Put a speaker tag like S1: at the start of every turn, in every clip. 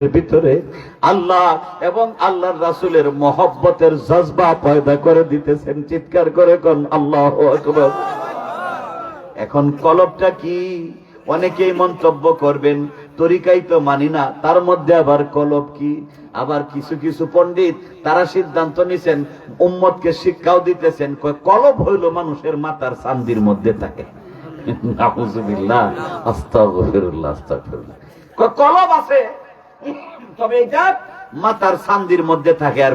S1: ভিতরে আল্লাহ এবং আল্লাহর রাসূলের মহব্বতের জজবা পয়দা করে দিতেছেন। চিৎকার করে কোন, আল্লাহ এখন কলবটা কি? অনেকেই মন্তব্য করবেন, তরিকাই তো মানি না। তার মধ্যে আবার কলব কি? আবার কিছু কিছু পণ্ডিত তারা সিদ্ধান্ত নিছেন, উম্মতকে শিক্ষাও দিতেছেন কলব হইল মানুষের মাথার চান্দির মধ্যে থাকে। আস্তাগফিরুল্লাহ কলব আছে। তবে এটা মাতার সান্দির মধ্যে থাকে আর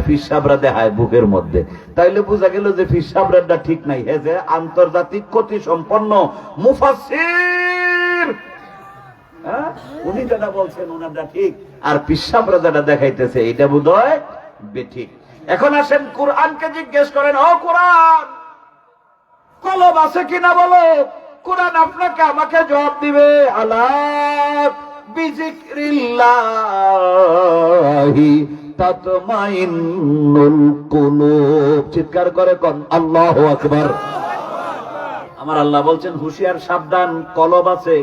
S1: দেখায় বুকের মধ্যে। তাইলে বোঝা গেল যে ঠিক নাই। হে যে আন্তর্জাতিক ক্ষতি সম্পন্ন মুফাসির হ্যাঁ? উনি যেটা বলছেন ওনারটা ঠিক। আর পিসাবরা যেটা দেখাইতেছে, এটা বেঠিক। এখন আসেন কোরআনকে জিজ্ঞেস করেন, ও কোরআন, কলব আছে কিনা বলো? কোরআন আপনাকে আমাকে জবাব দিবে? আলাপ বিজিক্রিল্লাহি তাতমাইন্নুল কুলুব। চিৎকার করে কোন, আল্লাহু আকবার। আমার আল্লাহ বলছেন, হুঁশিয়ার, সাবধান, কলব আছে।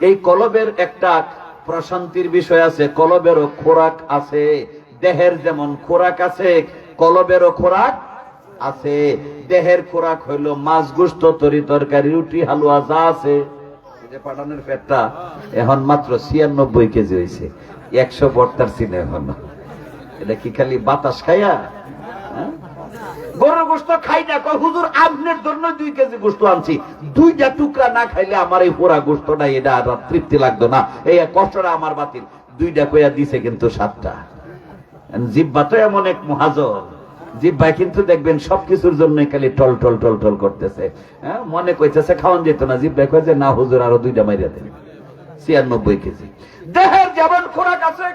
S1: এই কলবের একটা প্রশান্তির বিষয় আছে, কলবেরও খোরাক আছে, দেহের যেমন খোরাক আছে, কলবেরও খোরাক আছে। দেহের খোরাক হইল মাছ, গুস্ত, তরি তরকারি, রুটি, হালুয়া, যা আছে। যে পাঠানের পেটটা এখন মাত্র ছিয়ানব্বই কেজি হয়েছে। একশো বর্তার সিনে এখন। এটা কি খালি বাতাস খাইয়া? হ্যাঁ? গরুর গোস্ত খাই না, কয়, হুজুর, আপনার জন্য দুই কেজি গোস্ত আনছি। দুইটা টুকরা না খাইলে আমার এই পোড়া গোস্তটা, এটা আর তৃপ্তি লাগতো না। এই কষ্টটা আমার বাতিল। দুইটা কইয়া দিছে কিন্তু সাতটা। জিব্বা তো এমন এক মহাজন জিব্বাই কিন্তু দেখবেন সবকিছুর জন্য খালি টল টল টল টল করতেছে। হ্যাঁ মনে কইতেছে খাওয়ান যেত না জিব্বাই কয়েছে না হুজুর, আরও দুইটা মাইরা দেন। ছিয়ানব্বই কেজি। দেহের যেমন খোরাক আছে,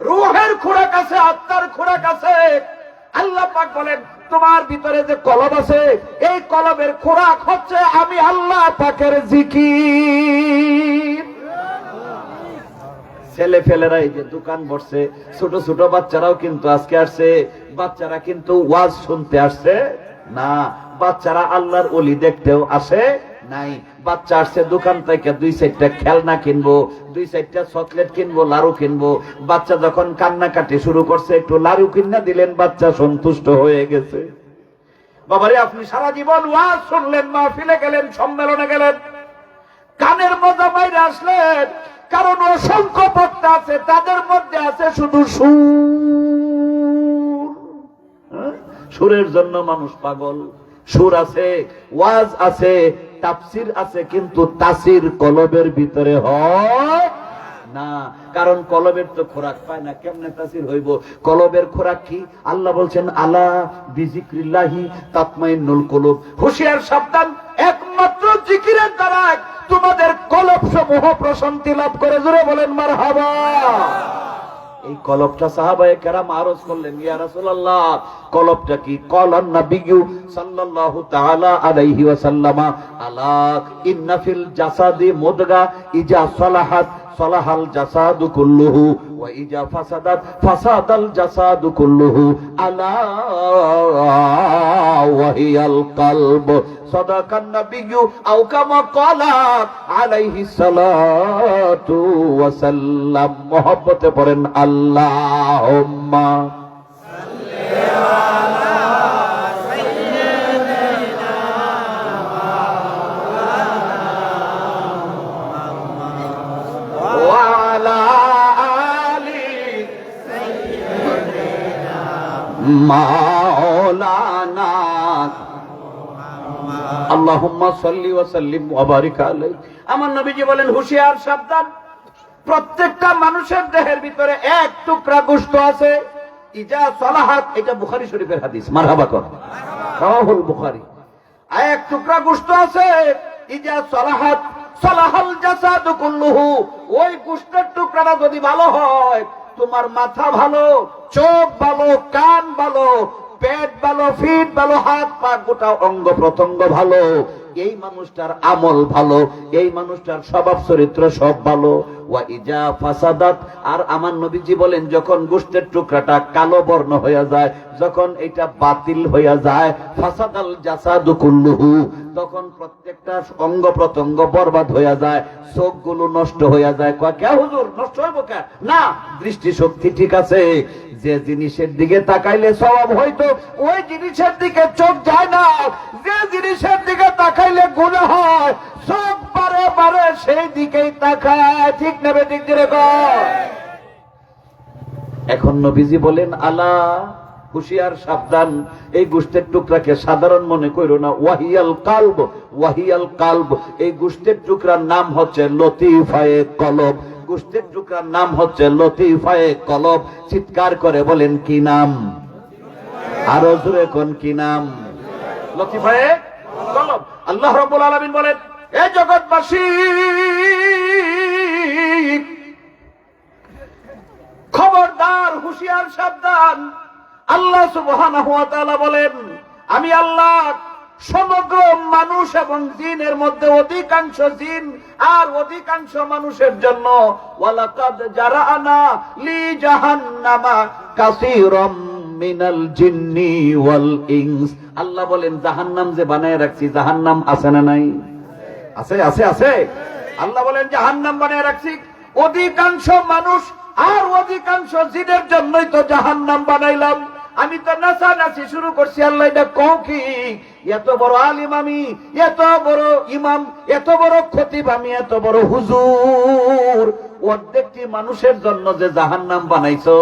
S1: রুহের খোরাক আছে, আত্মার খোরাক আছে, আল্লাহ পাক বলেন, তোমার ভিতরে যে কলব আছে, এই কলবের খোরাক হচ্ছে আমি আল্লাহ পাকের জিকির। ছেলে ফেলেরা এই যে দোকান বসছে, ছোট ছোট বাচ্চারাও কিন্তু আজকে আসছে। বাচ্চারা কিন্তু ওয়াজ শুনতে আসছে? না, বাচ্চারা আল্লাহর অলি দেখতেও আসে নাই। বাচ্চা আসছে দোকান থেকে দুই চারটা খেলনা কিনবো, দুই চারটা চকলেট কিনবো, লাড়ু কিনবো। বাচ্চা যখন কান্নাকাটি শুরু করছে, একটু লাড়ু কিনা দিলেন, বাচ্চা সন্তুষ্ট হয়ে গেছে। বাবারে, আপনি সারা জীবন ওয়াজ শুনলেন, মাহফিলে গেলেন, সম্মেলনে গেলেন। কানের মজা বাইরে আসলেন। কারণ অসংখ্য বক্তা আছে, তাদের মধ্যে আছে শুধু সুর হ্যাঁ? সুরের জন্য মানুষ পাগল সুর আছে, ওয়াজ আছে, তাফসির আছে, কিন্তু তাসির কলবের ভিতরে হয় না, কারণ কলবের তো খোরাক পায় না, কেমনে তাসির হইব? কলবের খোরাক কি? আল্লাহ বলছেন, আলা বিজিক্রিল্লাহি তাতমাইন্নুল কুলুব। হুঁশিয়ার সাবধান, একমাত্র জিকিরের দ্বারা তোমাদের কলব সমূহ প্রশান্তি লাভ করে। জুড়ে বলেন, মারহাবা। এই কলবটা সাহাবায়ে কেরাম আরজ করলেন, ইয়া রাসূলুল্লাহ, কলবটা কি? কলান নবিয়্যু সাল্লাল্লাহু তাআলা আলাইহি ওয়াসাল্লামা আলা ইন্না ফিল জাসাদি মুদগা ইজা সালাহাত সালাহাল জাসাদু কুল্লুহু, ওয়া ইজা ফাসাদাত ফাসাদাল জাসাদু কুল্লুহু, আলা ওয়াহিয়াল কলব। সাদাকান নাবিয়্যু, আও কামা ক্বালা আলাইহি সালাতু ওয়া সাল্লাম মহব্বতে পড়েন আল্লাহুম্মা। আমার নবীজি বলেন সাবধান। প্রত্যেকটা মানুষের দেহের ভিতরে এক টুকরা আছে। ইজা সালাহাত, এটা বুখারী শরীফের হাদিস। মারহাবা কর। রাহুল এক টুকরা আছে, ইজা সালাহাত। সলাহাল জাসাদু কুল্লুহু। ওই গোশতের টুকরাটা যদি ভালো হয় তোমার মাথা ভালো, চোখ ভালো, কান ভালো, পেট ভালো, ফিট ভালো, হাত পা গোটা অঙ্গ প্রত্যঙ্গ ভালো। এই মানুষটার আমল ভালো, এই মানুষটার স্বভাব চরিত্র সব ভালো। ফাসাদাত, আর আমার নবীজি বলেন, যখন গোষ্ঠের টুকরাটা কালো বর্ণ হয়ে যায়, যখন এটা বাতিল হইয়া যায়, ফাসাদাল জাসাদু কুল্লুহু, তখন প্রত্যেকটা অঙ্গ প্রত্যঙ্গ বরবাদ হইয়া যায়, চোখগুলো নষ্ট হইয়া যায়। কয়, কে হুজুর? নষ্ট হইব কে? না দৃষ্টি শক্তি ঠিক আছে, যে জিনিসের দিকে তাকাইলে সব হয়তো ওই জিনিসের দিকে চোখ যায় না। যে জিনিসের দিকে তাকাইলে গুণা হয় চোখ বারে বারে সেই দিকেই তাকায়, ঠিক ঠিক দিলে এখন নবীজি বলেন, আলা, হুশিয়ার, সাবধান। এই গোষ্ঠের টুকরাকে সাধারণ মনে করো না। ওয়াহিয়াল কালব ওয়াহিয়াল কালব। এই গোষ্ঠের টুকরার নাম হচ্ছে লতিফায়ে কলব। গোষ্ঠের টুকরার নাম হচ্ছে লতিফায়ে কলব। চিৎকার করে বলেন, কি নাম? আরও জোরে কোন, কি নাম? লতিফায়ে কলব। আল্লাহ রাব্বুল আলামিন বলেন, এ জগৎবাসী খবরদার, হুশিয়ার, সাবধান। আল্লাহ সুবহানাহু ওয়া তাআলা বলেন, আমি আল্লাহ সমগ্র মানুষ এবং জিনের মধ্যে অধিকাংশ জিন আর অধিকাংশ মানুষের জন্য, ওয়ালাকাদ জারানা লি জাহান্নামা কাসীরাম মিনাল জিন্নি ওয়াল ইনস। আল্লাহ বলেন, জাহান্নাম যে বানায় রাখছি, জাহান্নাম আছে না নাই? আছে আছে আছে। আল্লাহ বলেন, জাহান্নাম বানিয়ে রাখছি। অধিকাংশ মানুষ আর অধিকাংশ জিনের জন্যই তো জাহান্নাম বানাইলাম। আমি তো নাচা নাচি শুরু করছি, আল্লাহ এটা কও কি? এত বড় আলিম আমি, এত বড় ইমাম, এত বড় খতিব আমি, এত বড় হুজুর। অর্ধেকটি মানুষের জন্য যে জাহান্নাম বানাইছো,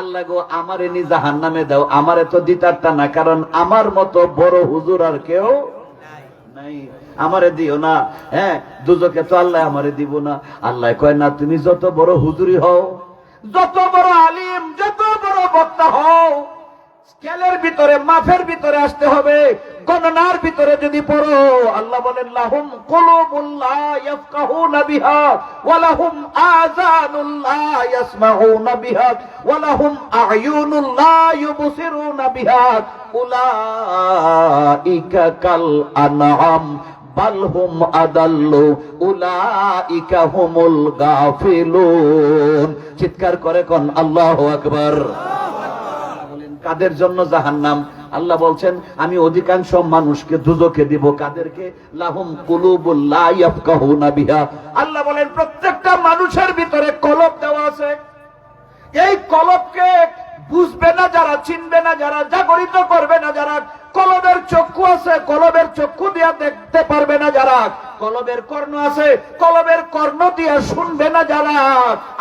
S1: আল্লাহ গো, আমারে নি জাহান্নামে দাও, আমারে তো দিতারটা না কারণ আমার মতো বড় হুজুর আর কেউ নাই। আমারে দিও না। হ্যাঁ দুজকে তো আল্লাহ আমারে দিব না। আল্লাহ কয়, না, তুমি যত বড় হুজুরি হও যত বড় আলিম, যত বড় বক্তা হও, স্কেলের ভিতরে, মাফের ভিতরে আসতে হবে। গণনার ভিতরে যদি পড়ো, আল্লাহ বলেন, লাহুম কুলুবুল্লাহ ইয়াফকাহুনা বিহা, ওয়া লাহুম আযানুল্লাহ ওয়া লাহুম আ'য়ুনুল্লাহ উলাইকা কাল আনআম বাল হুম আদাল্লু, উলাইকা হুমুল গাফিলুন। চিৎকার করে কোন, আল্লাহু আকবার। কাদের জন্য জাহান্নাম? আল্লাহ বলছেন, আমি অধিকাংশ মানুষকে দুজকে দিব। কাদেরকে? লাহুম কুলুবুল লা ইয়াফকাহুনা বিহা। আল্লাহ বলেন, প্রত্যেকটা মানুষের ভিতরে কলব দেওয়া আছে। এই কলবকে বুঝবে না যারা, চিনবে না যারা, জাগরিত করবে না যারা, কলবের চক্ষু আছে, কলবের চক্ষু দিয়া দেখতে পারবে না যারা, কলবের কর্ণ আছে, কলবের কর্ণ দিয়া শুনবে না যারা।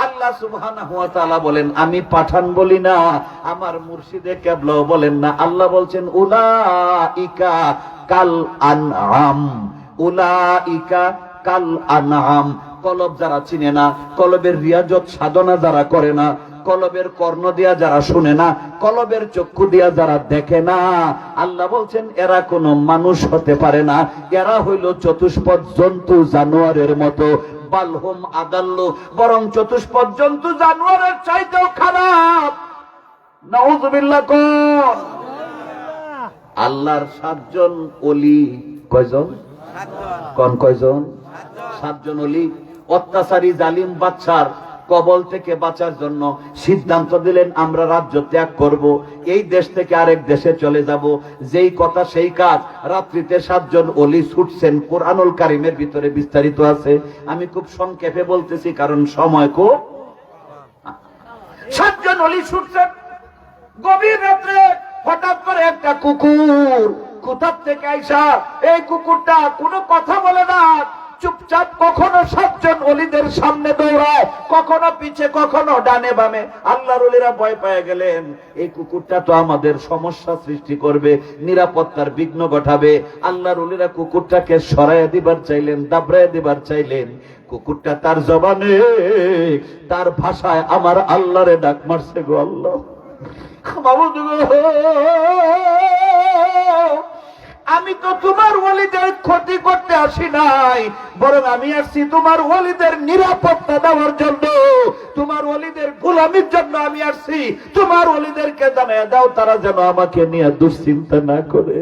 S1: আল্লাহ সুবহানাহু ওয়া তাআলা বলেন, আমি পাঠান বলি না, আমার মুর্শিদে কেবলাও বলেন না। আল্লাহ বলছেন, উলাইকা কাল আনআম, উলাইকা কাল আনআম। কলব যারা চিনে না, কলবের রিয়াজত সাধনা যারা করে না কলবের কর্ণ দিয়া যারা শুনে না কলবের চক্ষু দিয়া যারা দেখে না আল্লাহ বলছেন এরা কোনো মানুষ হতে পারে না। এরা হইল চতুষ্পদ জন্তু জানোয়ারের মতো। বালহুম আদাল্লু বরং চতুষ্পদ জন্তু জানোয়ারের চাইতেও খারাপ। নাউজুবিল্লাহ কোন? আল্লাহর সাতজন অলি কয়জন? কোন কয়জন? সাতজন অলি অত্যাচারী জালিম বাচ্চার কবল থেকে বাঁচার জন্য সিদ্ধান্ত দিলেন, আমরা রাজ্য ত্যাগ করব। এই দেশ থেকে আরেক দেশে চলে যাব। যেই কথা, সেই কাজ। রাত্রিতে সাতজন অলি ছুটছেন, কোরআনুল কারিমের ভিতরে বিস্তারিত আছে। আমি খুব সংক্ষেপে বলতেছি, কারণ সময় খুব সাতজন অলি ছুটছেন। গভীর রাত্রে হঠাৎ করে একটা কুকুর, কোথার থেকে আইসা? এই কুকুরটা কোনো কথা বলে না। চুপচাপ কখনো সাতজন অলিদের সামনে দৌড়ায় কখনো পিছে কখনো ডানে বামে। আল্লাহর অলিরা ভয় পায় গেলেন এই কুকুরটা তো আমাদের সমস্যা সৃষ্টি করবে নিরাপত্তার বিঘ্ন ঘটাবে। আল্লাহর অলিরা কুকুরটাকে সরাইয়া দিবার চাইলেন দাবড়াইয়া দিবার চাইলেন। কুকুরটা তার জবানে তার ভাষায় আমার আল্লাহরে ডাক মারছে গো আল্লাহ। গো, আমি তো তোমার ওয়ালিদের ক্ষতি করতে আসি নাই, বরং আমি আসছি তোমার ওয়ালিদের নিরাপত্তা দেওয়ার জন্য। তোমার ওয়ালিদের গোলামির জন্য আমি আসছি। তোমার ওয়ালিদেরকে জানায় দাও, তারা যেন আমাকে নিয়ে দুশ্চিন্তা না করে।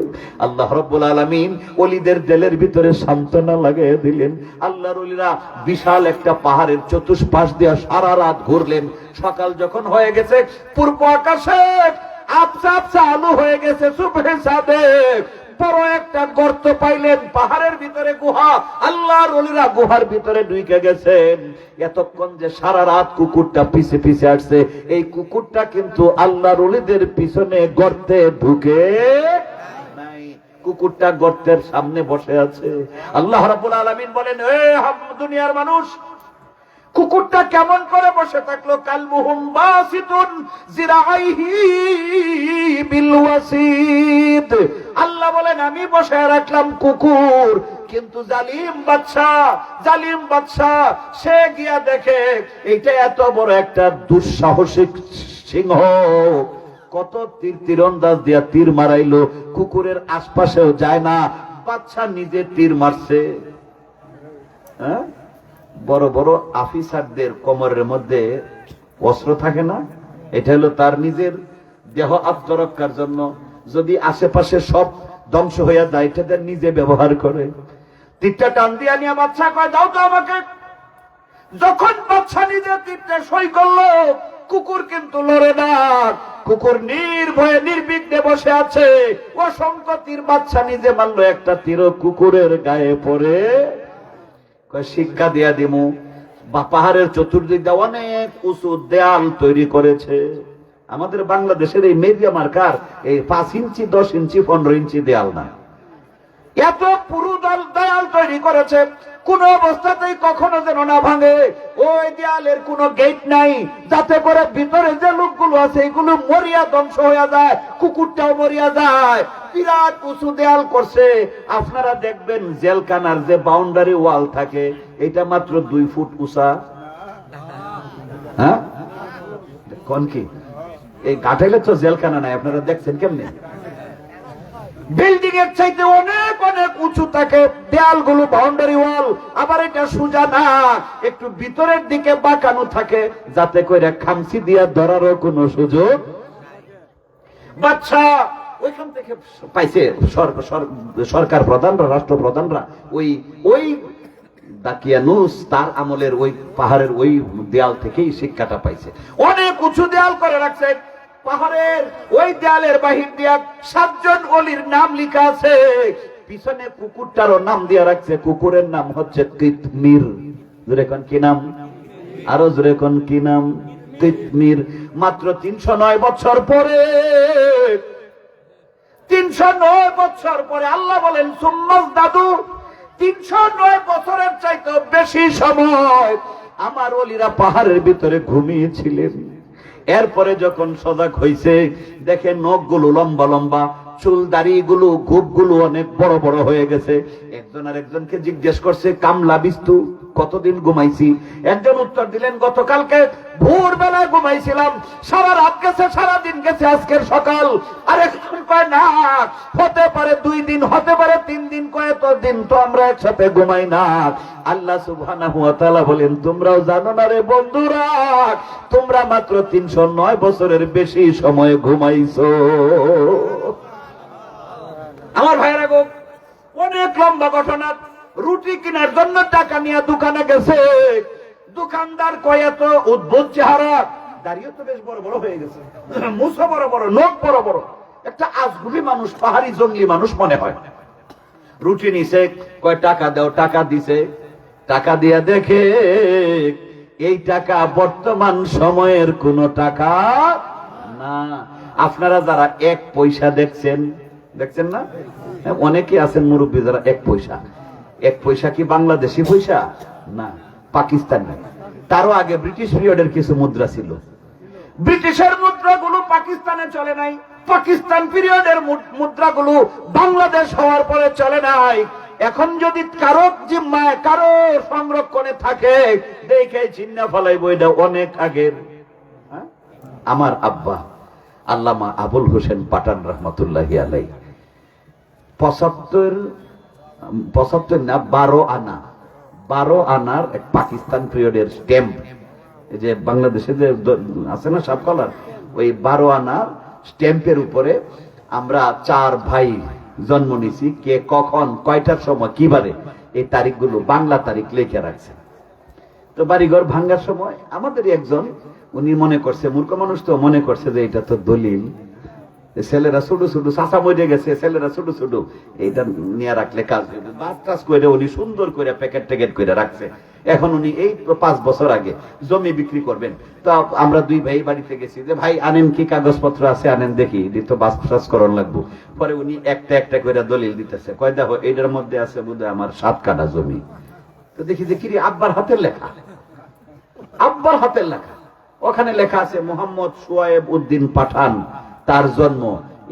S1: আল্লাহ রব্বুল আলমিন অলিদের জেলের ভিতরে সান্ত্বনা লাগাই দিলেন। আল্লাহর অলিরা বিশাল একটা পাহাড়ের চতুষ্পাশ দিয়ে সারা রাত ঘুরলেন। সকাল যখন হয়ে গেছে, পূর্ব আকাশে আবসা আবসা আলু হয়ে গেছে সুপহে সাদেক। বড় একটা গর্ত পাইলেন, পাহাড়ের ভিতরে গুহা, আল্লাহর অলিরা গুহার ভিতরে ঢুকে গেছেন। এতক্ষণ যে সারা রাত কুকুরটা পিছে পিছে আসছে, এই কুকুরটা কিন্তু আল্লাহর অলিদের পিছনে গর্তে ঢুকে কুকুরটা গর্তের সামনে বসে আছে। আল্লাহ রাব্বুল আলামিন বলেন, এ দুনিয়ার মানুষ, কুকুরটা কেমন করে বসে থাকল? কালমুহুম বাসিতুন জিরাইহি বিল আল্লাহ বলেন, আমি বসে রাখলাম কুকুর। কিন্তু জালিম বাদশা জালিম বাদশা সে গিয়া দেখে, এইটা এত বড় একটা দুঃসাহসিক সিংহ। কত তীর তীরন্দাজ দিয়া তীর মারাইলো, কুকুরের আশপাশেও যায় না বাচ্চা নিজে তীর মারছে। হ্যাঁ? বড় বড় আফিসারদের কোমরের মধ্যে অস্ত্র থাকে না? এটা হলো তার নিজের দেহ আত্মরক্ষার জন্য। যদি আশেপাশে সব ধ্বংস হইয়া যায়, এটা নিজে ব্যবহার করে। তীরটা টান দিয়া নিয়ে বাচ্চা কয়, দাও তো আমাকে। যখন বাচ্চা নিজে তীরটা সই করল, কুকুর কিন্তু লড়ে না। কুকুর নির্ভয়ে, নির্বিঘ্নে বসে আছে। অসংখ্য তীর বাচ্চা নিজে মারলো, একটা তীর কুকুরের গায়ে পড়ে। শিক্ষা দিয়া দিমু বা পাহাড়ের চতুর্দিক অনেক উঁচু দেয়াল তৈরি করেছে। আমাদের বাংলাদেশের এই মেরিয়া মার্কার এই পাঁচ ইঞ্চি, দশ ইঞ্চি, পনেরো ইঞ্চি দেয়াল না। এত পুরু দেয়াল তৈরি করেছে, কোন অবস্থাতেই কখনো যেন না ভাঙে। ওই দেয়ালের কোনো গেট নাই, যাতে করে ভিতরে যে লোকগুলো আছে, এগুলো মরিয়া ধ্বংস হয়ে যায়, কুকুরটাও মরিয়া যায়। বিরাট উঁচু দেয়াল করছে। আপনারা দেখবেন জেলখানার যে বাউন্ডারি ওয়াল থাকে, এটা মাত্র দুই ফুট উঁচা। হ্যাঁ? কোন কি? এই তো জেলখানা নাই, আপনারা দেখছেন কেমনে? বিল্ডিং এর চাইতে অনেক অনেক উঁচু থাকে, দেয়ালগুলো বাউন্ডারি ওয়াল আবার এটা সোজা না, একটু ভিতরের দিকে বাঁকানো থাকে, যাতে করে খামসি দিয়া ধরারও কোনো সুযোগ বাচ্চা, ওইখান থেকে পাইছে সর- সর- সরকার প্রধানরা রাষ্ট্র প্রধানরা ওই ওই দাকিয়ানুস তার আমলের ওই পাহাড়ের ওই দেয়াল থেকেই শিক্ষাটা পাইছে। অনেক উঁচু দেয়াল করে রাখছে পাহাড়ের ওই দেয়ালের বাহির দিয়া সাতজন অলির নাম লিখা আছে। পিছনে কুকুরটারও নাম দিয়া রাখছে। কুকুরের নাম হচ্ছে কিতমির জোরে কি নাম? আরও জোরে কি নাম? কিতমির মাত্র তিনশো নয় বছর পরে, তিনশো নয় বছর পরে আল্লাহ বলেন সুম্মাস দাদু, তিনশো নয় বছরের চাইতে বেশি সময় আমার অলিরা পাহাড়ের ভিতরে ঘুমিয়েছিলেন। এরপরে যখন সজাগ হয়েছে দেখে নখগুলো লম্বা লম্বা চুল দাড়িগুলো গুলো অনেক বড় বড় হয়ে গেছে। একজন আর একজনকে জিজ্ঞেস করছে, কামলা বিস্তু, কতদিন ঘুমাইছি? একজন উত্তর দিলেন, গতকালকে ভোর বেলায় ঘুমাইছিলাম। সারা রাত গেছে, সারা দিন গেছে, আজকের সকাল। আর একজন কয়, না, হতে পারে দুই দিন, হতে পারে তিন দিন কয় তো দিন তো আমরা একসাথে ঘুমাই না। আল্লাহ সুবহানাহু ওয়া তাআলা বলেন, তোমরাও জানো না রে বন্ধুরা, তোমরা মাত্র তিনশো নয় বছরের বেশি সময় ঘুমাইছো। আমার ভাইরা গো, অনেক লম্বা ঘটনা। রুটি কেনার জন্য টাকা নিয়ে দোকানে গেছে। দোকানদার কয়ে তো উদ্ভুত চেহারা। দাঁড়িয়ে তো বেশ বড় বড় হয়ে গেছে। মুসো বড় বড়, নখ বড় বড়। একটা আজগুলি মানুষ, পাহাড়ি জঙ্গলি মানুষ মনে হয়। রুটি নিছে, কয়, টাকা দাও, টাকা দিছে। টাকা দিয়া দেখে, এই টাকা বর্তমান সময়ের কোন টাকা না। আপনারা যারা এক পয়সা দেখছেন দেখছেন না? অনেকে আছেন মুরব্বী যারা এক পয়সা। এক পয়সা কি বাংলাদেশি পয়সা? না, পাকিস্তানি। তারও আগে ব্রিটিশ পিরিয়ডের কিছু মুদ্রা ছিল। ব্রিটিশের মুদ্রাগুলো পাকিস্তানে চলে নাই। পাকিস্তান পিরিয়ডের মুদ্রাগুলো বাংলাদেশ হওয়ার পরে চলে নাই। এখন যদি কারও জিম্মায়, কারও সংরক্ষণে থাকে, দেখে চিন্না ফলাই বইটা অনেক আগের। হ্যাঁ? আমার আব্বা আল্লামা আবুল হোসেন পাঠান রহমতুল্লাহ আলাই পঁচাত্তর পঁচাত্তর না, বারো আনা। বারো আনার এক পাকিস্তান পিরিয়ডের স্ট্যাম্প যে বাংলাদেশে যে আছে না সাপ কলার ওই বারো আনার স্ট্যাম্পের উপরে আমরা চার ভাই জন্ম নিছি কে কখন, কয়টার সময় কিবারে এই তারিখগুলো বাংলা তারিখ লিখে রাখছে। তো বাড়িঘর ভাঙ্গার সময় আমাদেরই একজন, উনি মনে করছে, মূর্খ মানুষ তো মনে করছে যে এটা তো দলিল। ছেলেরা ছোট ছোট চাষা মরে গেছে, ছেলেরা ছোট ছোট এইটা নিয়ে রাখলে কাজ হইবে বাস করে উনি সুন্দর করে প্যাকেট ট্যাকেট করে রাখছে। এখন উনি এই পাঁচ বছর আগে জমি বিক্রি করবেন। তো আমরা দুই ভাই বাড়িতে গেছি যে, ভাই, আনেন কি কাগজপত্র আছে? আনেন দেখি তো বাস টাস করণ লাগবো। পরে উনি একটা একটা করে দলিল দিতেছে। কয়, দেখো এটার মধ্যে আছে বোধহয় আমার সাত কাটা জমি। তো দেখি যে, কিরি, আব্বার হাতের লেখা? আব্বার হাতের লেখা। ওখানে লেখা আছে, মোহাম্মদ সোয়েব উদ্দিন পাঠান তার জন্ম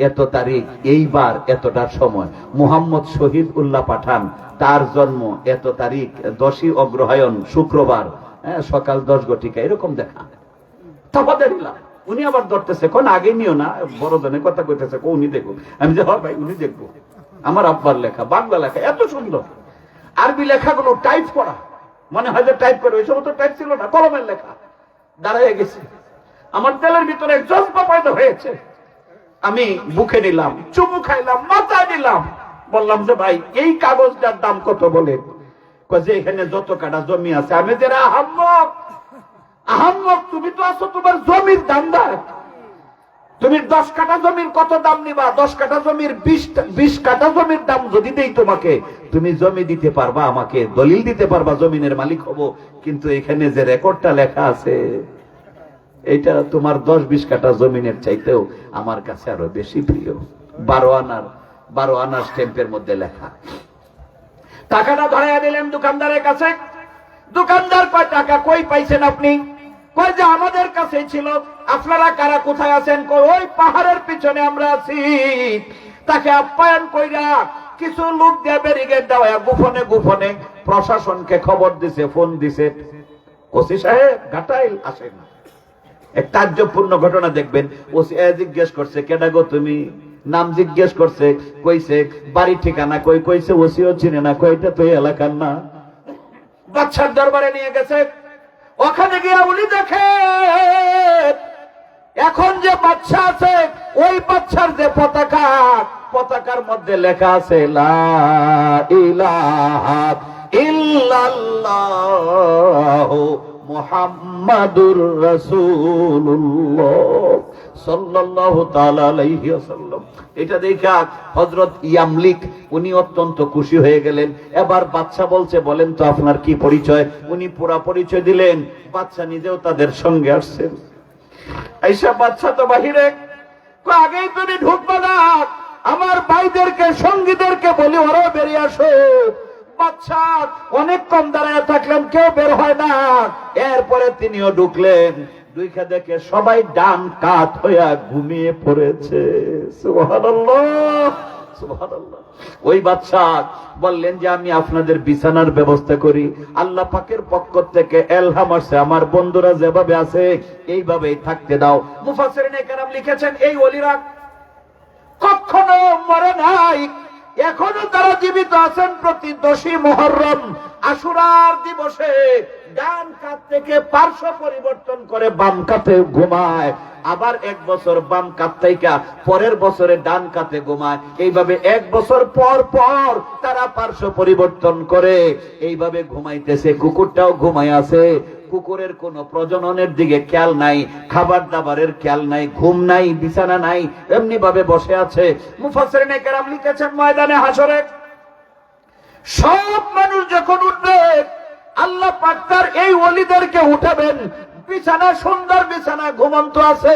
S1: এত তারিখ এইবার এতটার সময়। মোহাম্মদ শহীদ উল্লাহ পাঠান তার জন্ম এত তারিখ দশই অগ্রহায়ণ শুক্রবার। হ্যাঁ, সকাল দশ ঘটিকা এরকম দেখা। উনি আবার ধরতেছে কোন আগে নিও না বড় জনে কথা কইতেছে উনি দেখো আমি যে ভাই উনি দেখব। আমার আব্বার লেখা বাংলা লেখা এত সুন্দর। আরবি লেখাগুলো টাইপ করা। মনে হয় যে টাইপ করে ওই তো টাইপ ছিল না কলমের লেখা। দাঁড়ায় গেছে। আমার তেলের ভিতরে জজবা পয়দা হয়েছে। আমি বুকে নিলাম, চুমু খাইলাম, মাথায় নিলাম। বললাম যে ভাই, এই কাগজটার দাম কত বলে? যে এখানে যত কাটা জমি আছে, আমি যে আহাম্মক। আহাম্মক, তুমি তো আছো তোমার জমির দামদার। তুমি দশ কাটা জমির কত দাম নিবা? দশ কাটা জমির বিশ কাটা জমির দাম যদি দেই তোমাকে, তুমি জমি দিতে পারবা, আমাকে দলিল দিতে পারবা, জমিনের মালিক হব। কিন্তু এখানে যে রেকর্ডটা লেখা আছে এটা তোমার দশ বিশ কাটা জমিনের চাইতেও আমার কাছে আরও বেশি প্রিয়। বারো আনার বারো আনার স্ট্যাম্পের মধ্যে লেখা। টাকাটা ধরাইয়া দিলেন দোকানদারের কাছে। দোকানদার কয়, টাকা কই পাইছেন আপনি? কয় যে আমাদের কাছে ছিল। আপনারা কারা কোথায় আছেন? কই ওই পাহাড়ের পিছনে আমরা আছি। তাকে আপ্যায়ন কইরা কিছু লোক দিয়ে ব্যারিগেড দেওয়া। গোপনে গোপনে প্রশাসনকে খবর দিছে, ফোন দিছে। ওসি সাহেব ঘাটাইল আসেন এক তাজ্জবপূর্ণ ঘটনা দেখবেন। ও জিজ্ঞেস করছে, কেডা গো তুমি? নাম জিজ্ঞেস করছে, কইছে, বাড়ি ঠিকানা কই? কইছে, ওসিও চিনে না কইটা তো এলাকার না? বাচ্চার দরবারে নিয়ে গেছে। ওখানে গিয়ে উনি দেখে এখন যে বাচ্চা আছে, ওই বাচ্চার যে পতাকা, পতাকার মধ্যে লেখা আছে ইল্লাল্লাহ মুহাম্মাদুর রাসূলুল্লাহ সাল্লাল্লাহু তাআলা আলাইহি ওয়াসাল্লাম। এটা দেখা হযরত ইয়ামলিক, উনি অত্যন্ত খুশি হয়ে গেলেন। এবার বাচ্চা বলছে, বলেন তো আপনার কি পরিচয়? উনি পুরা পরিচয় দিলেন। বাচ্চা নিজেও তাদের সঙ্গে আসছেন। এইসব বাচ্চা তো বাহিরে। আগেই তুমি ঢুকবে না। আমার ভাইদেরকে, সঙ্গীদেরকে বলি, ওরাও বেরিয়ে আসো বাচ্চা অনেকক্ষণ দাঁড়ায় থাকলেন, কেউ বের হয় না। এরপরে তিনিও ঢুকলেন। দুইখা দেখে সবাই ডান কাত হইয়া ঘুমিয়ে পড়েছে। ওই বাচ্চা বললেন যে, আমি আপনাদের বিছানার ব্যবস্থা করি। আল্লাহ পাকের পক্ষ থেকে এলহাম আসছে আমার বন্ধুরা যেভাবে আছে, এইভাবেই থাকতে দাও। কেরাম লিখেছেন, এই ওলিরা কখনো মরে নাই। এখনও তারা জীবিত আছেন প্রতি দোষী মহরম আশুরার দিবসে ডান কাত থেকে পার্শ্ব পরিবর্তন করে বাম কাতে ঘুমায়। আবার এক বছর বাম কাত থেকে পরের বছরে ডান কাতে ঘুমায়। এইভাবে এক বছর পর পর তারা পার্শ্ব পরিবর্তন করে। এইভাবে ঘুমাইতেছে, কুকুরটাও ঘুমাই আছে। কুকুরের কোনো প্রজননের দিকে খেয়াল নাই খাবার দাবারের খেয়াল নাই, ঘুম নাই, বিছানা নাই এমনি ভাবে বসে আছে। মুফাসসিরিনে কেরাম লিখেছেন ময়দানে হাসরে সব মানুষ যখন উঠবে, আল্লাহ পাক তার এই ওলিদেরকে উঠাবেন। বিছানা সুন্দর বিছানা ঘুমন্ত আছে।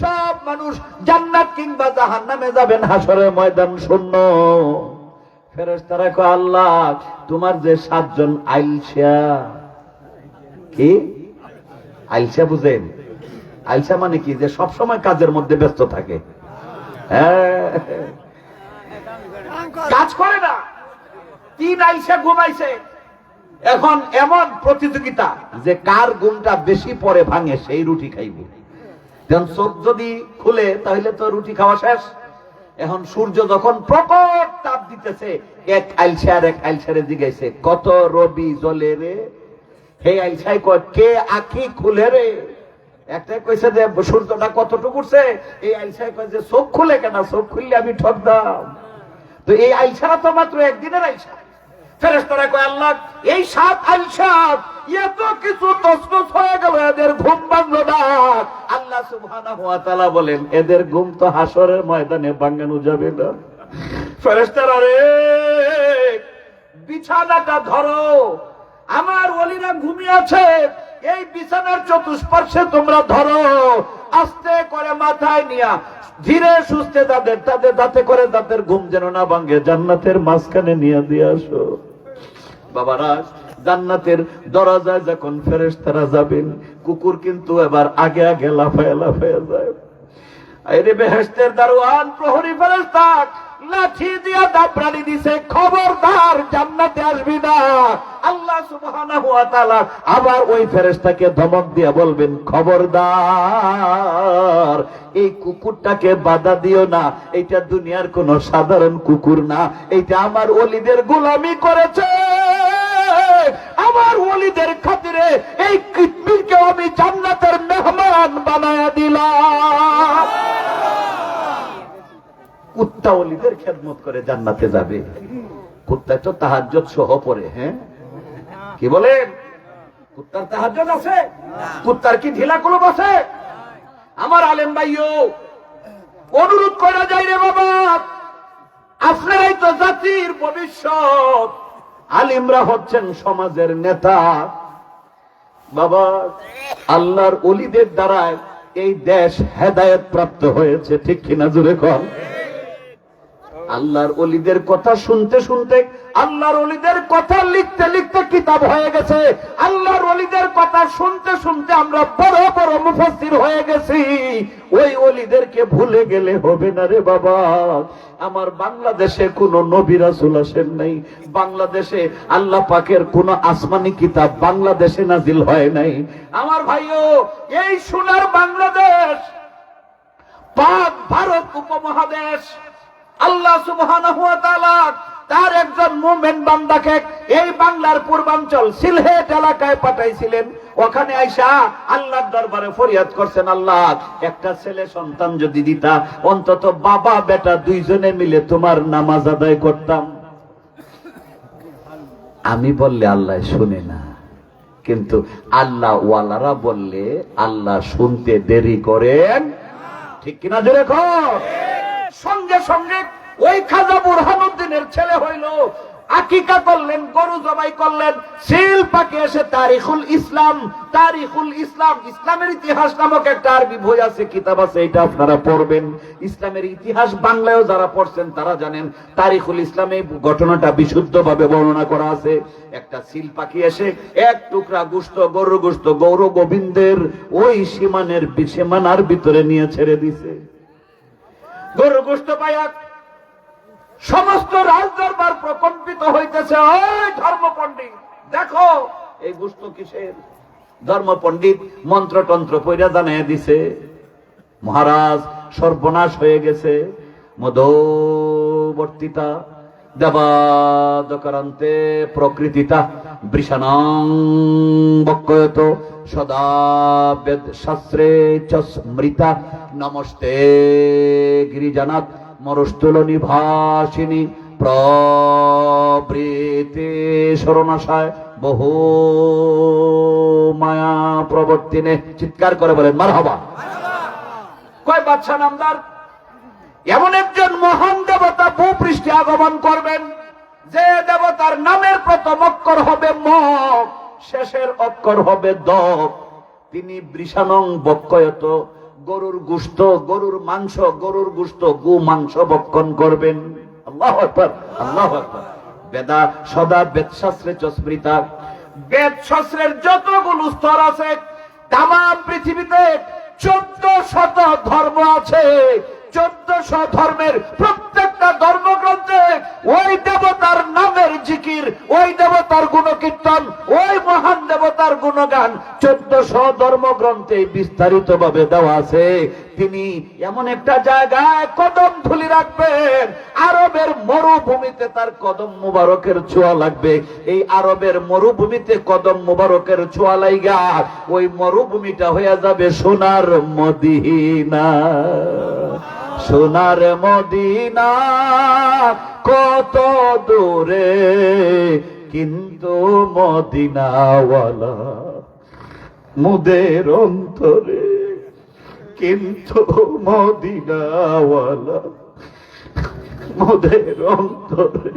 S1: সব মানুষ জান্নাত কিংবা জাহান্নামে যাবেন হাসরের ময়দান শূন্য। ফেরেশতারা কয়, আল্লাহ, তোমার যে সাতজন আইলসা কি? আইলসা বুঝেন? আইলসা মানে কি? যে সব সময় কাজের মধ্যে ব্যস্ত থাকে। হ্যাঁ। কাজ করে না। তিন আইসা ঘুমাইছে। এখন এমন প্রতিযোগিতা যে কার ঘুমটা বেশি পরে ভাঙে সেই রুটি খাইব। চোখ যদি খুলে, তাহলে তো রুটি খাওয়া শেষ। এখন সূর্য যখন প্রকট তাপ দিতেছে, এক আইলসে আর এক আইলসারে জিগাইছে, কত রবি জ্বলে রে? হে আইলসাই কে আখি খুলে রে? একটাই কইছে যে, সূর্যটা কতটুকু উঠছে? এই আইলসাই কয় যে, চোখ খুলে কেন? চোখ খুললে আমি ঠক দাম। তো এই আইলসারা তো মাত্র একদিনের আইলসা ফেরেস্তারা কয়, আল্লাহ, এই আইলসাত এত কিছু তসনস হয়ে গেল, এদের ঘুম ভাঙলো না। আল্লাহ সুবহানাহু ওয়া তাআলা বলেন, এদের ঘুম তো হাসরের ময়দানে ভাঙানো যাবে না। ফেরেস্তারা রে, বিছানাটা ধরো, আমার ওলিরা ঘুমিয়ে আছে, এই বিছানার চতুষ্পার্শ্বে তোমরা ধরো, আস্তে করে মাথায় নিয়া ধীরে সুস্থে তাদের তাদের দাঁতে করে তাদের ঘুম যেন না ভাঙ্গে জান্নাতের মাঝখানে নিয়ে দিয়ে আসো। বাবারা, জান্নাতের দরজায় যখন ফেরেস তারা যাবেন, কুকুর কিন্তু এবার আগে আগে লাফায় লাফায় যায়। আরে বেহেস্তের দারোয়ান, প্রহরী ফেরেশতা লাঠি দিয়া দাপড়ানি দিছে, খবরদার, জান্নাতে আসবি না। আল্লাহ সুবহানাহু ওয়া তাআলা আবার ওই ফেরেশতাকে ধমক দিয়া বলবেন, খবরদার, এই কুকুরটাকে বাধা দিও না। এটা দুনিয়ার কোন সাধারণ কুকুর না। এটা আমার ওলিদের গোলামি করেছে। আমার ওলিদের খাতিরে এই কিডনিকে আমি জান্নাতের মেহমান বানায়া দিলাম। কুত্তা ওলিদের খেদমত করে জান্নাতে যাবে। কুত্তা তো তাহাজ্জত সহ পড়ে হ্যাঁ? কি বলেন কুত্তার তাহাজ্জত আছে? কুত্তার কি ঢিলা কলম আছে? আমার আলেম ভাইও, অনুরোধ করা যায় রে বাবা, আপনারাই তো জাতির ভবিষ্যৎ। আলিমরা হচ্ছেন সমাজের নেতা। বাবা, আল্লাহর অলিদের দ্বারায় এই দেশ হেদায়ত প্রাপ্ত হয়েছে, ঠিক কিনা জুড়ে কর আল্লাহর অলিদের কথা শুনতে শুনতে, আল্লাহর অলিদের কথা লিখতে লিখতে কিতাব হয়ে গেছে। আল্লাহর অলিদের কথা শুনতে শুনতে আমরা বড় বড় মুফাসির হয়ে গেছি। ওই অলিদেরকে ভুলে গেলে হবে না রে বাবা। আমার বাংলাদেশে কোন নবী রাসূল আসেন নাই। বাংলাদেশে আল্লাহ পাকের কোন আসমানি কিতাব বাংলাদেশে নাজিল হয় নাই। আমার ভাইও, এই সোনার বাংলাদেশ, পাক ভারত উপমহাদেশ আল্লাহ সুবহানাহু ওয়া তাআলা তার একজন মুমিন বান্দাকে এই বাংলার পূর্বাঞ্চল সিলহেট এলাকায় পাঠাইছিলেন। ওখানে আইসা আল্লাহর দরবারে ফরিয়াদ করছেন, আল্লাহ, একটা ছেলে সন্তান যদি দিতা, অন্তত বাবা, বেটা দুইজনে মিলে তোমার নামাজ আদায় করতাম। আমি বললে আল্লাহ শুনে না। কিন্তু আল্লাহ ওয়ালারা বললে, আল্লাহ শুনতে দেরি করেন। ঠিক কিনা জোরে কর সঙ্গে সঙ্গে ওই খাজা বুরহানুদ্দিনের ছেলে হইল। আকিকা করলেন, গরু জবাই করলেন। সিল পাকে এসে তারিখুল ইসলাম তারিখুল ইসলাম, ইসলামের ইতিহাস নামক একটা আরবি বই আছে, কিতাব আছে, এটা আপনারা পড়বেন। ইসলামের ইতিহাস বাংলায়ও যারা পড়ছেন তারা জানেন, তারিখুল ইসলামে ঘটনাটা বিশুদ্ধভাবে বর্ণনা করা আছে। একটা সিল পাখি এসে এক টুকরা গুস্ত গরু গুস্ত গৌর গোবিন্দের ওই সীমানের সীমানার ভিতরে নিয়ে ছেড়ে দিছে। গরু গোষ্ঠ পাইয়া সমস্ত রাজদরবার প্রকম্পিত হইতেছে, ওই ধর্ম পণ্ডিত দেখো, এই গোষ্ঠ কিসের? ধর্ম পণ্ডিত মন্ত্রতন্ত্র পৈরা জানাই দিছে, মহারাজ, সর্বনাশ হয়ে গেছে, মধবর্তিতা, দেবাদকরান্তে প্রকৃতিতা বৃষাণাং বক্ষয়ত সদা বেদ শাস্ত্রে চ স্মৃতা নমস্তে গিরিজানাথ, মরস্থল নিভাসিনী প্রবৃতি শরণাশায়, বহু মায়া প্রবর্তিনে চিৎকার করে বলেন মার হবা কয় বাচ্চা নামদার, এমন একজন মহান দেবতা ভূপৃষ্ঠে আগমন করবেন, যে দেবতার নামের প্রথম অক্ষর হবে ম শেষের অক্ষর হবে দ। তিনি বৃষানং বক্ষয়ত গরুর গুস্ত গরুর মাংস, গরুর গুস্ত গু মাংস বক্ষণ করবেন। আল্লাহ আল্লাহ বেদা সদা বেদ শাস্ত্রে চস্মৃতা বেদ শাস্ত্রের যতগুলো স্তর আছে তাম পৃথিবীতে চোদ্দ শত ধর্ম আছে। চোদ্দশো ধর্মের প্রত্যেকটা ধর্মগ্রন্থে ওই দেবতার নামের জিকির, ওই দেবতার গুণ কীর্তন ওই মহান দেবতার গুণগান চোদ্দশো ধর্মগ্রন্থে বিস্তারিত ভাবে দেওয়া আছে। তিনি এমন একটা জায়গায় কদম ধুলি রাখবেন, আরবের মরুভূমিতে তার কদম মুবারকের ছোঁয়া লাগবে। এই আরবের মরুভূমিতে কদম মুবারকের ছোঁয়া লাইগা, ওই মরুভূমিটা হয়ে যাবে সোনার মদিনা। সোনার মদিনা কত দূরে, কিন্তু মদিনাওয়ালা মুদের অন্তরে, কিন্তু মদিনাওয়ালা মুদের অন্তরে।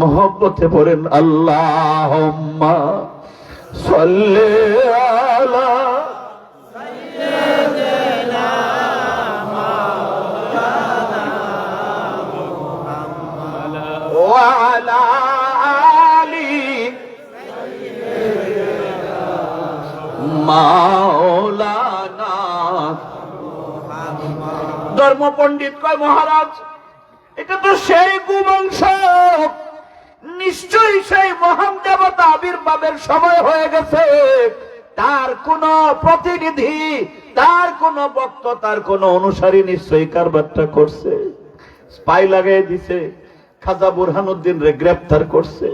S1: মোহব্বতে পড়েন আল্লাহ সল্লে আলা ধর্ম পণ্ডিত কয়, মহারাজ, এটা তো সেই গুবংশ নিশ্চয়ই সেই মহান দেবতা আবির্ভাবের সময় হয়ে গেছে। তার কোন প্রতিনিধি, তার কোন বক্ত তার কোন অনুসারী নিশ্চয়ই কারবারটা করছে। স্পাই লাগাই দিছে, খাজা বুরহানুদ্দিন রে গ্রেপ্তার করছে।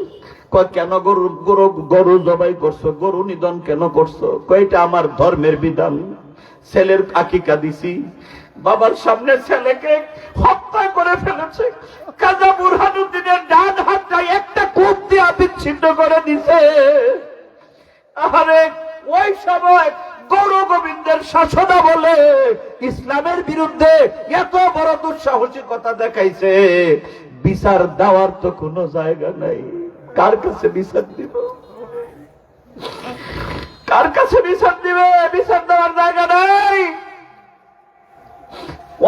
S1: কেন গরু গরু গরু জবাই করছ? গরু নিধন কেন করছ? কয়টা আমার ধর্মের বিধান। ছেলের আকিকা দিছি বাবার সামনে ছেলেকে হত্যা করে ফেলেছে। কাজা বুরহানুদ্দিনের ডান হাতটা একটা কূপ দিয়ে বিচ্ছিন্ন করে দিছে। আরে ওই সময় গৌর গোবিন্দের শাসনা বলে ইসলামের বিরুদ্ধে এত বড় দুঃসাহসিকতা দেখাইছে। বিচার দেওয়ার তো কোনো জায়গা নাই। কার কাছে বিচার দিব? কার কাছে বিচার দিবে? বিচার দেওয়ার জায়গা নাই।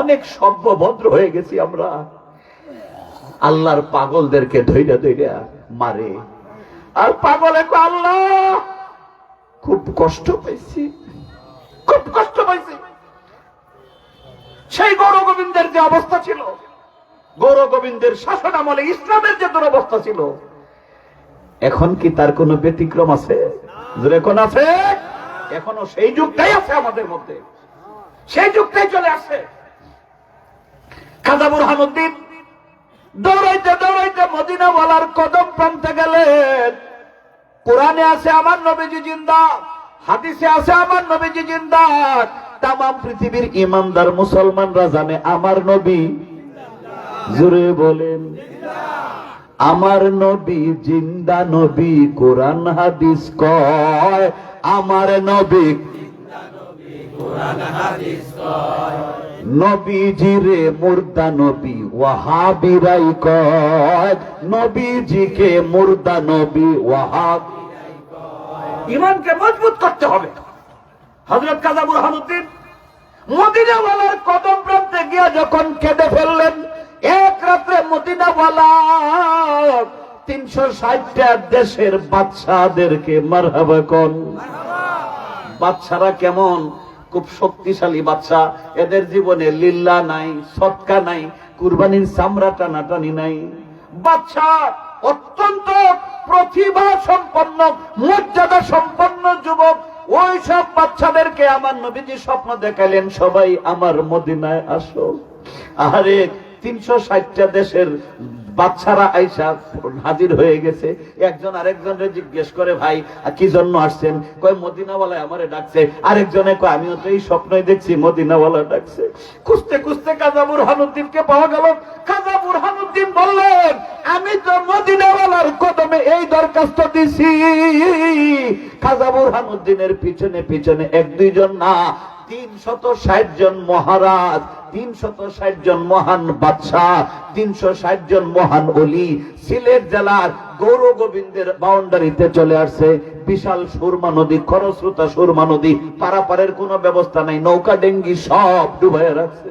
S1: অনেক সভ্য ভদ্র হয়ে গেছি আমরা। আল্লাহর পাগলদেরকে ধৈর্য ধৈর্য মারে। আর পাগল এক আল্লাহ, খুব কষ্ট পাইছি। খুব কষ্ট পাইছি। সেই গৌর গোবিন্দের যে অবস্থা ছিল, গৌর গোবিন্দের শাসন আমলে ইসলামের যে দুরবস্থা ছিল এখন কি তার কোনো ব্যতিক্রম আছে? কোন আছে? এখনও সেই যুগটাই আছে আমাদের মধ্যে। সেই যুগটাই চলে আসছে। খাজা বুরহানুদ্দিন দৌড়াইতে দৌড়াইতে মদিনা বলার কদম প্রান্তে গেলেন। কোরআনে আছে, আমার নবীজি জিন্দা। হাদিসে আছে, আমার নবীজি জিন্দা। তাম পৃথিবীর ইমানদার মুসলমানরা জানে, আমার নবী জুড়ে বলেন। আমার নবী জিন্দা নবী কোরআন হাদিস কয়, আমার নবী নবীজিরে মুর্দা নবী ওয়াহাবিরাই কয়, নবীজিকে মুর্দা নবী ওয়াহাব ইমানকে মজবুত করতে হবে। হজরত কাজা বুরহানুদ্দিন মদিনাওয়ালার কদম প্রান্তে গিয়ে যখন কেঁদে ফেললেন এক রাত্রে মদিনাওয়ালা তিনশো ষাটটা দেশের বাচ্চাদেরকে মারহাবা কন। বাচ্চারা কেমন? খুব শক্তিশালী বাচ্চা এদের জীবনে লিল্লা নাই, সৎকা নাই, কুরবানির চামড়া টানাটানি নাই। বাচ্চা অত্যন্ত প্রতিভা সম্পন্ন, মর্যাদা সম্পন্ন যুবক। ওই সব বাচ্চাদেরকে আমার নবীজি স্বপ্ন দেখালেন সবাই আমার মদিনায় আসো। আরে তিনশো ষাটটা দেশের বাচ্চারা আইসা হাজির হয়ে গেছে। একজন আরেকজনের জিজ্ঞেস করে, ভাই কি জন্য আসছেন? কয়, মদিনাওয়ালায় আমারে ডাকছে। আরেকজনে কয়, আমিও তো এই স্বপ্নই দেখছি, মদিনাওয়ালা ডাকছে। খুঁজতে খুঁজতে কাজা বুরহানুদ্দিনকে পাওয়া গেল। কাজা বুরহানুদ্দিন বললেন, আমি তো মদিনাওয়ালার কদমে এই দরখাস্ত দিছি। খাজা বুরহানুদ্দিনের পিছনে পিছনে এক দুইজন না তিন শত ষাট জন মহারাজ তিন শত ষাট জন মহান বাদশাহ তিনশো ষাট জন মহান অলি সিলেট জেলার গৌর গোবিন্দের বাউন্ডারিতে চলে আসছে। বিশাল সুরমা নদী, খরস্রোতা সুরমা নদী, পারাপারের কোনো ব্যবস্থা নাই, নৌকা, ডেঙ্গি সব ডুবাই রাখছে।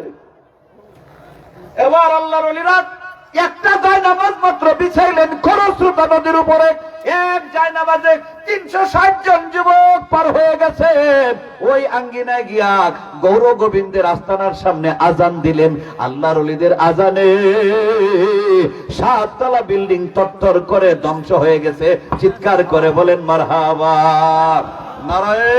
S1: এবার আল্লাহর অলিরা একটা জায়নামাজ মাত্র বিছাইলেন খরস্রোতা নদীর উপরে। এক জায়নামাজে তিনশো ষাট জন যুবক পার হয়ে গেছে। ওই আঙ্গিনায় গিয়া গৌর গোবিন্দের আস্তানার সামনে আজান দিলেন। আল্লাহর অলিদের আজানে সাততলা বিল্ডিং তত্তর করে ধ্বংস হয়ে গেছে। চিৎকার করে বলেন, মারহাবা! নারায়ণ